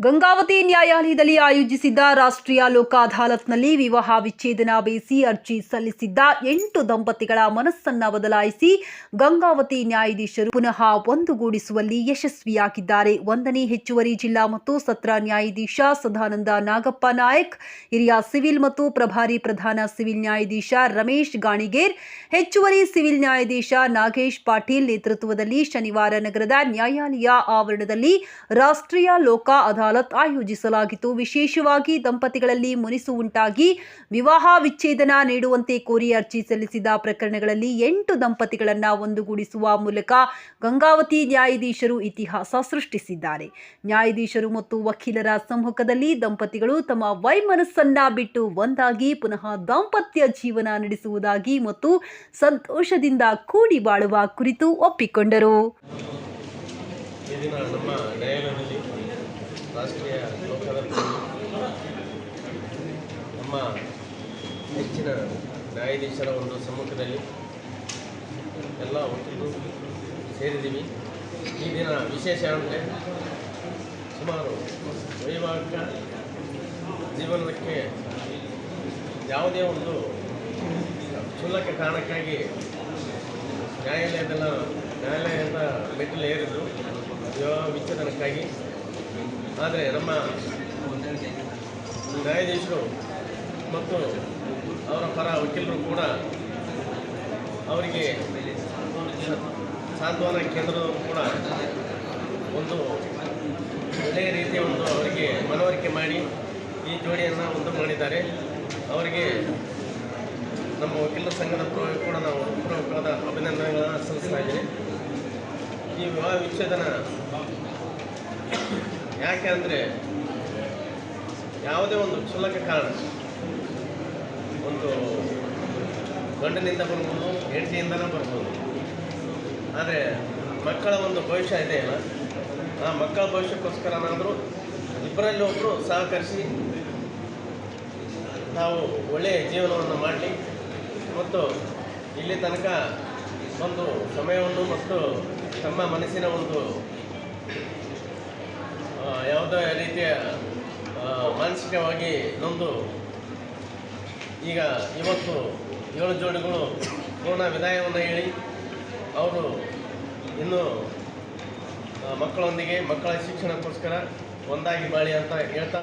ಗಂಗಾವತಿ ನ್ಯಾಯಾಲಯದಲ್ಲಿ ಆಯೋಜಿಸಿದ್ದ ರಾಷ್ಟ್ರೀಯ ಲೋಕ ಅದಾಲತ್ನಲ್ಲಿ ವಿವಾಹ ವಿಚ್ಛೇದನ ಬೇಯಿಸಿ ಅರ್ಜಿ ಸಲ್ಲಿಸಿದ್ದ ಎಂಟು ದಂಪತಿಗಳ ಮನಸ್ಸನ್ನ ಬದಲಾಯಿಸಿ ಗಂಗಾವತಿ ನ್ಯಾಯಾಧೀಶರು ಪುನಃ ಒಂದುಗೂಡಿಸುವಲ್ಲಿ ಯಶಸ್ವಿಯಾಗಿದ್ದಾರೆ. ಒಂದನೇ ಹೆಚ್ಚುವರಿ ಜಿಲ್ಲಾ ಮತ್ತು ಸತ್ರ ನ್ಯಾಯಾಧೀಶ ಸದಾನಂದ ನಾಗಪ್ಪ ನಾಯಕ್, ಹಿರಿಯ ಸಿವಿಲ್ ಮತ್ತು ಪ್ರಭಾರಿ ಪ್ರಧಾನ ಸಿವಿಲ್ ನ್ಯಾಯಾಧೀಶ ರಮೇಶ್ ಗಾಣಿಗೇರ್, ಹೆಚ್ಚುವರಿ ಸಿವಿಲ್ ನ್ಯಾಯಾಧೀಶ ನಾಗೇಶ್ ಪಾಟೀಲ್ ನೇತೃತ್ವದಲ್ಲಿ ಶನಿವಾರ ನಗರದ ನ್ಯಾಯಾಲಯ ಆವರಣದಲ್ಲಿ ರಾಷ್ಟ್ರೀಯ ಲೋಕ ಆಯೋಜಿಸಲಾಗಿತ್ತು. ವಿಶೇಷವಾಗಿ ದಂಪತಿಗಳಲ್ಲಿ ಮುನಿಸು ಉಂಟಾಗಿ ವಿವಾಹ ವಿಚ್ಛೇದನ ನೀಡುವಂತೆ ಕೋರಿ ಅರ್ಜಿ ಸಲ್ಲಿಸಿದ ಪ್ರಕರಣಗಳಲ್ಲಿ ಎಂಟು ದಂಪತಿಗಳನ್ನ ಒಂದುಗೂಡಿಸುವ ಮೂಲಕ ಗಂಗಾವತಿ ನ್ಯಾಯಾಧೀಶರು ಇತಿಹಾಸ ಸೃಷ್ಟಿಸಿದ್ದಾರೆ. ನ್ಯಾಯಾಧೀಶರು ಮತ್ತು ವಕೀಲರ ಸಮ್ಮುಖದಲ್ಲಿ ದಂಪತಿಗಳು ತಮ್ಮ ವೈಮನಸ್ಸನ್ನ ಬಿಟ್ಟು ಒಂದಾಗಿ ಪುನಃ ದಾಂಪತ್ಯ ಜೀವನ ನಡೆಸುವುದಾಗಿ ಮತ್ತು ಸಂತೋಷದಿಂದ ಕೂಡಿ ಬಾಳುವ ಕುರಿತು ಒಪ್ಪಿಕೊಂಡರು. ರಾಷ್ಟ್ರೀಯ ನಮ್ಮ ಹೆಚ್ಚಿನ ನ್ಯಾಯಾಧೀಶರ ಒಂದು ಸಮ್ಮುಖದಲ್ಲಿ ಎಲ್ಲ ಒಟ್ಟು ಸೇರಿದ್ದೀವಿ. ಈ ದಿನ ವಿಶೇಷ ಅಂದರೆ ಸುಮಾರು ವೈವಾಹಿಕ ಜೀವನಕ್ಕೆ ಯಾವುದೇ ಒಂದು ಕ್ಷುಲ್ಲಕ ಕಾರಣಕ್ಕಾಗಿ ನ್ಯಾಯಾಲಯದಲ್ಲ ನ್ಯಾಯಾಲಯದ ಮೆಟ್ಟಿಲು ಏರಿದ್ರು ವಿವಾಹ ವಿಚ್ಛೇದನಕ್ಕಾಗಿ ಆದರೆ ನಮ್ಮ ನ್ಯಾಯಾಧೀಶರು ಮತ್ತು ಅವರ ಪರ ವಕೀಲರು ಕೂಡ ಅವರಿಗೆ ಸಾಂತ್ವನ ಕೇಂದ್ರದವರು ಕೂಡ ಒಂದು ಒಳ್ಳೆಯ ರೀತಿಯ ಒಂದು ಅವರಿಗೆ ಮನವರಿಕೆ ಮಾಡಿ ಈ ಜೋಡಿಯನ್ನು ಒಂದು ಮಾಡಿದ್ದಾರೆ. ಅವರಿಗೆ ನಮ್ಮ ವಕೀಲರ ಸಂಘದ ಕೂಡ ನಾವು ಪ್ರಮುಖವಾದ ಅಭಿನಂದನೆಗಳನ್ನು ಸಲ್ಲಿಸಲಾಗಿದೆ ಈ ವಿವಾಹ ವಿಚ್ಛೇದನ ಯಾಕೆ ಅಂದರೆ ಯಾವುದೇ ಒಂದು ಕ್ಷುಲ್ಲಕ ಕಾರಣ, ಒಂದು ಗಂಡನಿಂದ ಬರ್ಬೋದು ಹೆಂಡತಿಯಿಂದಲೂ ಬರ್ಬೋದು. ಆದರೆ ಮಕ್ಕಳ ಒಂದು ಭವಿಷ್ಯ ಇದೆ ಅಲ್ಲ? ಆ ಮಕ್ಕಳ ಭವಿಷ್ಯಕ್ಕೋಸ್ಕರನಾದರೂ ಇಬ್ಬರಲ್ಲಿ ಒಬ್ಬರು ಸಹಕರಿಸಿ ನಾವು ಒಳ್ಳೆಯ ಜೀವನವನ್ನು ಮಾಡಲಿ. ಮತ್ತು ಇಲ್ಲಿ ತನಕ ಒಂದು ಸಮಯವನ್ನು ಮತ್ತು ತಮ್ಮ ಮನಸ್ಸಿನ ಒಂದು ಯಾವುದೇ ರೀತಿಯ ಮಾನಸಿಕವಾಗಿ ನೊಂದು ಈಗ ಇವತ್ತು ಏಳು ಜೋಡಿಗಳು ಪೂರ್ಣ ವಿದಾಯವನ್ನು ಹೇಳಿ, ಅವರು ಇನ್ನು ಮಕ್ಕಳೊಂದಿಗೆ ಮಕ್ಕಳ ಶಿಕ್ಷಣಕ್ಕೋಸ್ಕರ ಒಂದಾಗಿ ಬಾಳಿ ಅಂತ ಹೇಳ್ತಾ